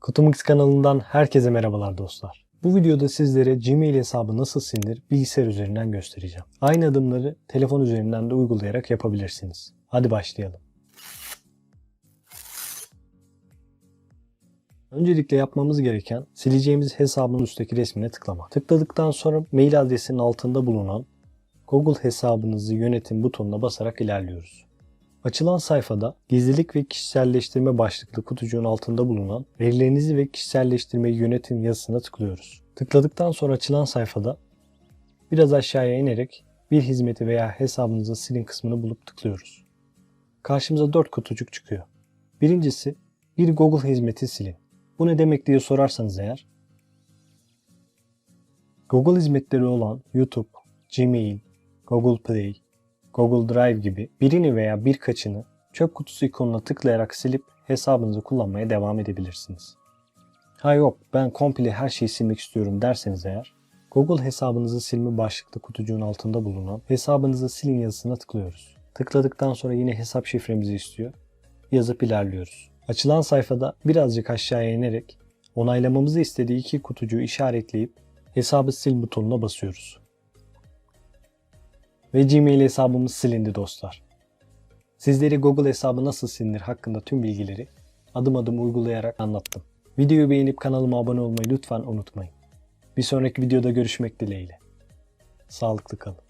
Kutumix kanalından herkese merhabalar dostlar. Bu videoda sizlere Gmail hesabı nasıl silinir bilgisayar üzerinden göstereceğim. Aynı adımları telefon üzerinden de uygulayarak yapabilirsiniz. Hadi başlayalım. Öncelikle yapmamız gereken sileceğimiz hesabın üstteki resmine tıklamak. Tıkladıktan sonra mail adresinin altında bulunan Google hesabınızı yönetin butonuna basarak ilerliyoruz. Açılan sayfada gizlilik ve kişiselleştirme başlıklı kutucuğun altında bulunan verilerinizi ve kişiselleştirmeyi yönetin yazısına tıklıyoruz. Tıkladıktan sonra açılan sayfada biraz aşağıya inerek bir hizmeti veya hesabınızı silin kısmını bulup tıklıyoruz. Karşımıza 4 kutucuk çıkıyor. Birincisi bir Google hizmeti silin. Bu ne demek diye sorarsanız eğer Google hizmetleri olan YouTube, Gmail, Google Play, Google Drive gibi birini veya birkaçını çöp kutusu ikonuna tıklayarak silip hesabınızı kullanmaya devam edebilirsiniz. Ha yok ben komple her şeyi silmek istiyorum derseniz eğer Google hesabınızı silme başlıklı kutucuğun altında bulunan hesabınızı silin yazısına tıklıyoruz. Tıkladıktan sonra yine hesap şifremizi istiyor. Yazıp ilerliyoruz. Açılan sayfada birazcık aşağıya inerek onaylamamızı istediği iki kutucuğu işaretleyip hesabı sil butonuna basıyoruz. Ve Gmail hesabımız silindi dostlar. Sizlere Google hesabı nasıl silinir hakkında tüm bilgileri adım adım uygulayarak anlattım. Videoyu beğenip kanalıma abone olmayı lütfen unutmayın. Bir sonraki videoda görüşmek dileğiyle. Sağlıklı kalın.